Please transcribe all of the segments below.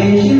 Thank you.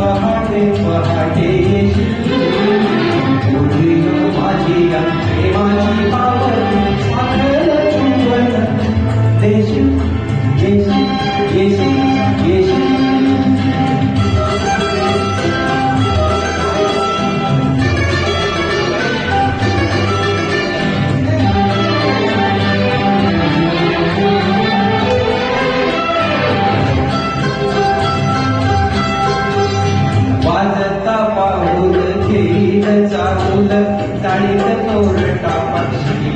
पहाटे पहाटे फुल चाळीत चौरटा पक्षी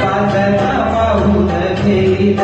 पाजरा पाहून घेईल